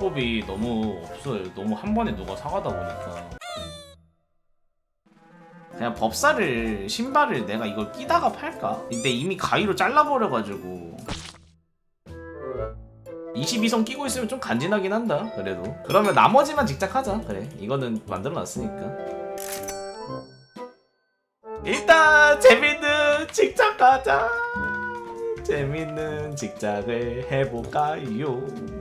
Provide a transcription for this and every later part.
방법이 너무 없어요. 너무 한 번에 누가 사가다 보니까. 그냥 법사를 신발을 내가 이걸 끼다가 팔까? 근데 이미 가위로 잘라버려가지고 22성 끼고 있으면 좀 간지나긴 한다 그래도 그러면 나머지만 직작하자 그래 이거는 만들어놨으니까 일단 재밌는 직장 가자 재밌는 직장을 해볼까요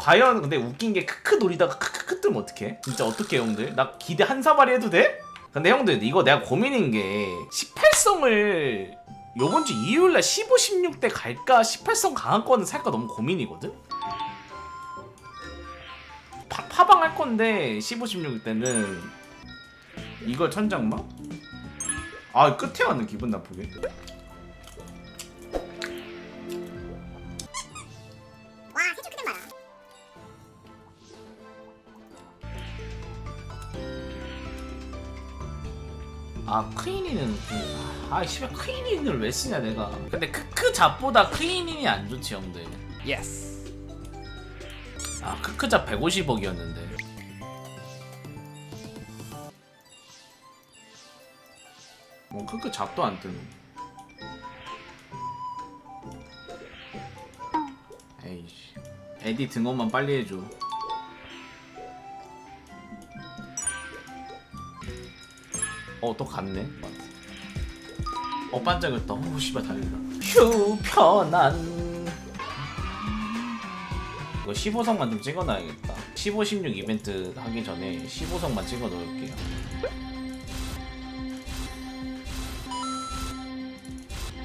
과연 근데 웃긴 게 크크 노리다가 크크크 뜨면 어떡해? 진짜 어떡해 형들? 나 기대 한 사발이 해도 돼? 근데 형들 이거 내가 고민인 게 18성을 요번 주 일요일날 15, 16대 갈까 18성 강화권을 살까 너무 고민이거든? 파, 파방 할 건데 15, 16대는 이걸 천장막? 아 끝에 왔는 기분 나쁘게 아 크이니는 아 씨발 크이니를 왜 쓰냐 내가. 근데 크크 잡보다 크이니이 안 좋지 형들. 예스 아 크크 잡 150억이었는데. 뭐 크크 잡도 안 뜨는. 에이씨. 에디 등원만 빨리 해줘 어 또 갔네. 어 반짝였다 오 씨발 다행이다. 휴 편안 이거 15성만 좀 찍어놔야겠다. 15, 16 이벤트 하기 전에 15성만 찍어 놓을게요.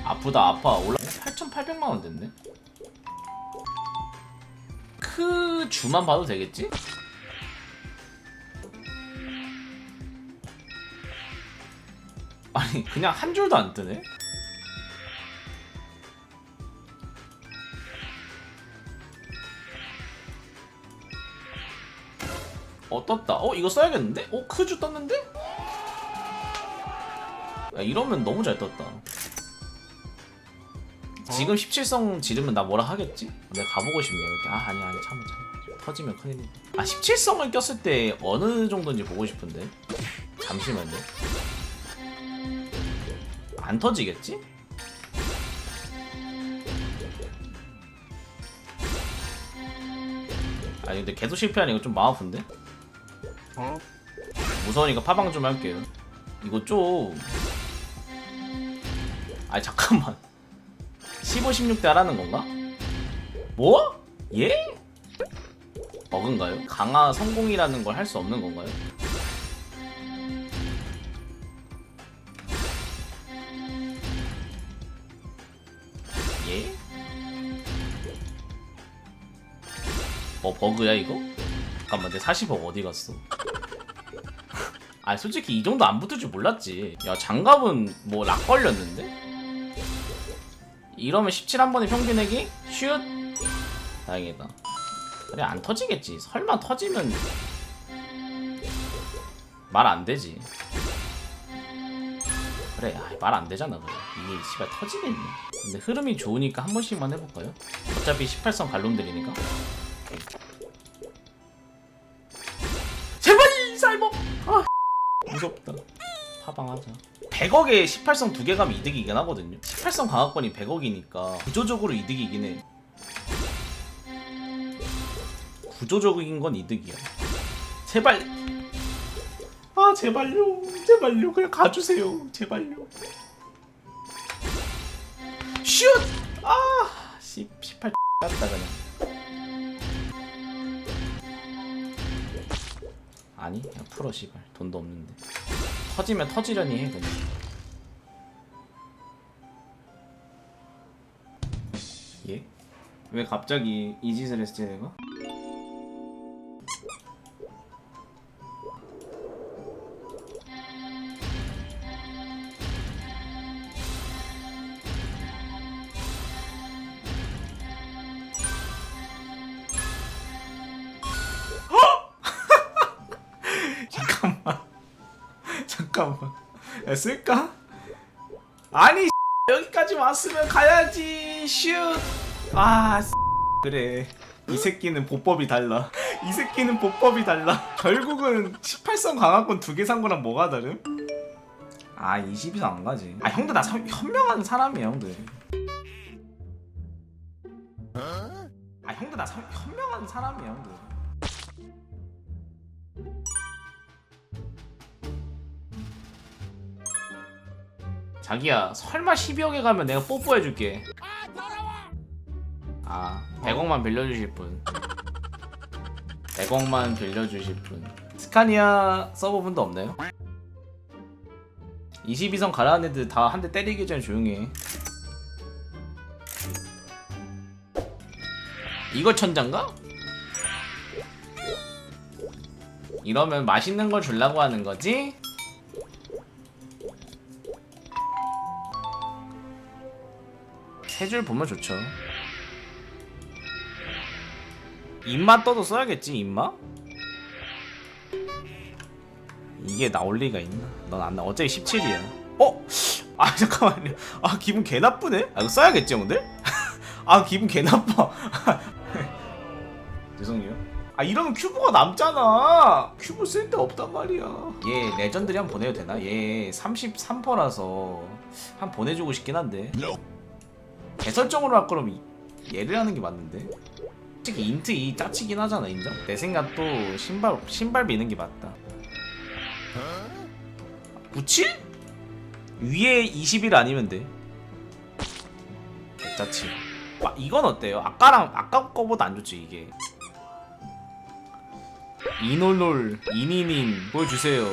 아프다 아파. 올라 8,800만원 됐네? 크 주만 봐도 되겠지? 아니 그냥 한 줄도 안 뜨네? 어 떴다. 어 이거 써야겠는데? 어 크주 떴는데? 야 이러면 너무 잘 떴다. 지금 17성 지르면 나 뭐라 하겠지? 내가 가보고 싶네 이렇게. 아 아니야 아니야. 참아 참아. 터지면 큰일이다 아 17성을 꼈을 때 어느 정도인지 보고 싶은데? 잠시만요 안 터지겠지? 아니 근데 계속 실패하니까 좀 마음 아픈데? 무서우니까 파방 좀 할게요 이거 좀 아니 잠깐만 15, 16대 하라는 건가? 뭐? 예? 버그인가요? 강화 성공이라는 걸 할 수 없는 건가요? 어 버그야 이거? 잠깐만 내 40억 어디 갔어? 아 솔직히 이 정도 안 붙을 줄 몰랐지. 야 장갑은 뭐 락 걸렸는데? 이러면 17 한 번에 평균액이 슛! 다행이다. 그래 안 터지겠지. 설마 터지면 말 안 되지. 그래 말 안 되잖아 그래 이게 씨발 터지겠네. 근데 흐름이 좋으니까 한 번씩만 해볼까요? 어차피 18성 갈놈들이니까 제발 살모 아 무섭다. 파방하자. 100억에 18성 두 개 가면 이득이긴 하거든요. 18성 강화권이 100억이니까 구조적으로 이득이긴 해. 구조적인 건 이득이야. 제발! 아 제발요. 제발요. 그냥 가주세요. 제발요. 슛! 아, 씨, 18 깠다 그냥. 아니, 그냥 풀어 씨발. 돈도 없는데. 터지면 터지려니 해 그냥. 예? 왜 갑자기 이 짓을 했지 내가? 잠깐만. 야, 쓸까? 아니 여기까지 왔으면 가야지. 슛. 아 그래 이 새끼는 보법이 달라 이 새끼는 보법이 달라 결국은 18성 강화권 두 개 산 거랑 뭐가 다름? 아 22성 안 가지 아 형들 나 사- 현명한 사람이야 형들 아 형들 나 사- 현명한 사람이야 형들 자기야 설마 12억에 가면 내가 뽀뽀해줄게 아 100억만 빌려주실 분 100억만 빌려주실 분 스카니아 서버분도 없나요? 22성 가라앉은 애들 다 한 대 때리기 전에 조용히 해 이거 천장가? 이러면 맛있는 걸 주려고 하는 거지? 세줄 보면 좋죠. 입맛 떠도 써야겠지 입맛? 이게 나올 리가 있나? 넌 안 나. 어차피 17이야. 어? 아 잠깐만요. 아 기분 개 나쁘네. 아 이거 써야겠지 형들? 아 기분 개 나빠. 죄송해요. 아 이러면 큐브가 남잖아. 큐브 쓸 데 없단 말이야. 얘 레전드리 한번 보내도 되나? 얘 33%라서 한번 보내주고 싶긴 한데. 개설정으로 할 거면 이- 얘를 하는 게 맞는데. 솔직히 인트 이 짜치긴 하잖아 인정? 내 생각도 신발 신발 미는 게 맞다. 97? 위에 21 아니면 돼. 개짜치. 아, 이건 어때요? 아까랑 아까 거보다 안 좋지 이게. 이놀놀 이니닌 보여주세요.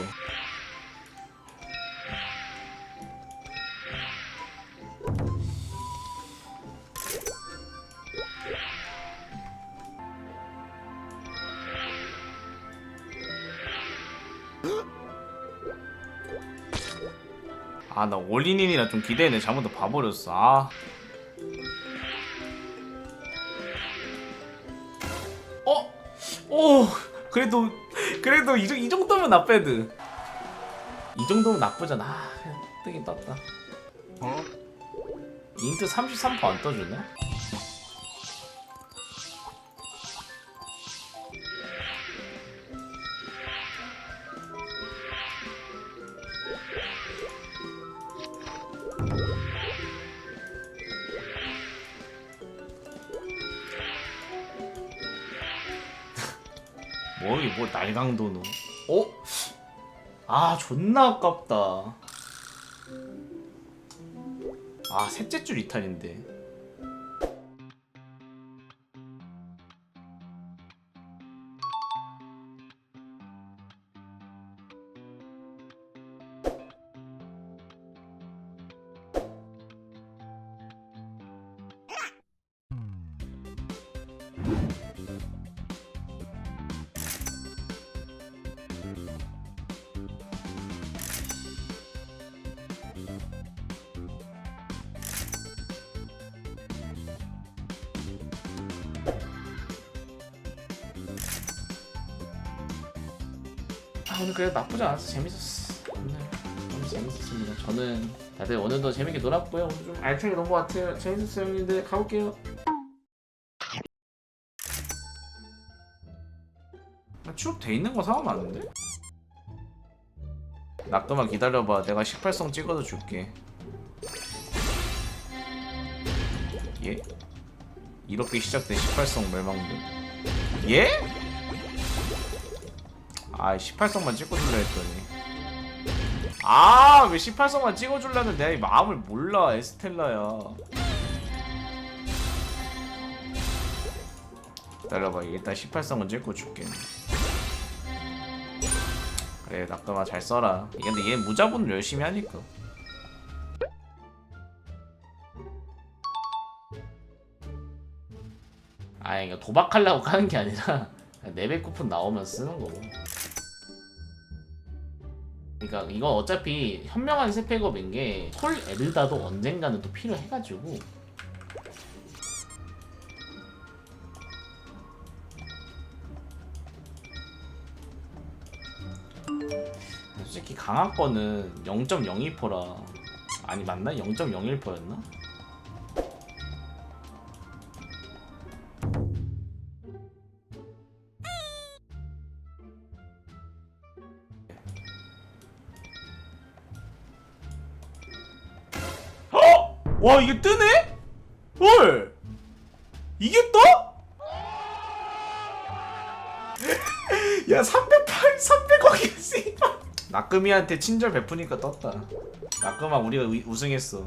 아 나 올인인이라 좀 기대했네. 잘못 봐버렸어. 아. 어? 오 그래도 그래도 이, 정- 이 정도면 나빼드. 이 정도면 나쁘잖아. 아 뜨긴 떴다. 인트 33%안 떠주네 뭐이 뭐 날강도노? 어? 아 존나 아깝다. 아 셋째 줄 이탈인데 오늘 그래도 나쁘지 않았어. 재밌었어. 오늘 오늘 재밌었습니다. 저는 다들 오늘도 재밌게 놀았고요. 오늘 좀 알차게 논 것 같아요. 재밌었어요. 형님들 가볼게요. 추억돼 있는 거 사면 안 돼? 낙도만 기다려봐. 내가 18성 찍어서 줄게. 예? 이렇게 시작된 18성 멸망전 예? 아 18성만 찍어줄라 했더니. 아 왜 18성만 찍어줄라는 내가 이 마음을 몰라 에스텔라야. 기다려봐 일단 18성은 찍고 줄게. 그래 낙담아 잘 써라. 근데 얘 무자본 열심히 하니까. 아 이거 도박하려고 하는 게 아니라 레벨 쿠폰 나오면 쓰는 거고 그러니까 이건 어차피 현명한 스펙업인 게솔 에르다도 언젠가는 또 필요해가지고 솔직히 강한 거는 0.02%라 아니 맞나? 0.01%였나? 와 이게 뜨네? 헐 이게 떠? 야 308, 300억이 씨발 낙금이한테 친절 베푸니까 떴다 낙금아 우리가 우- 우승했어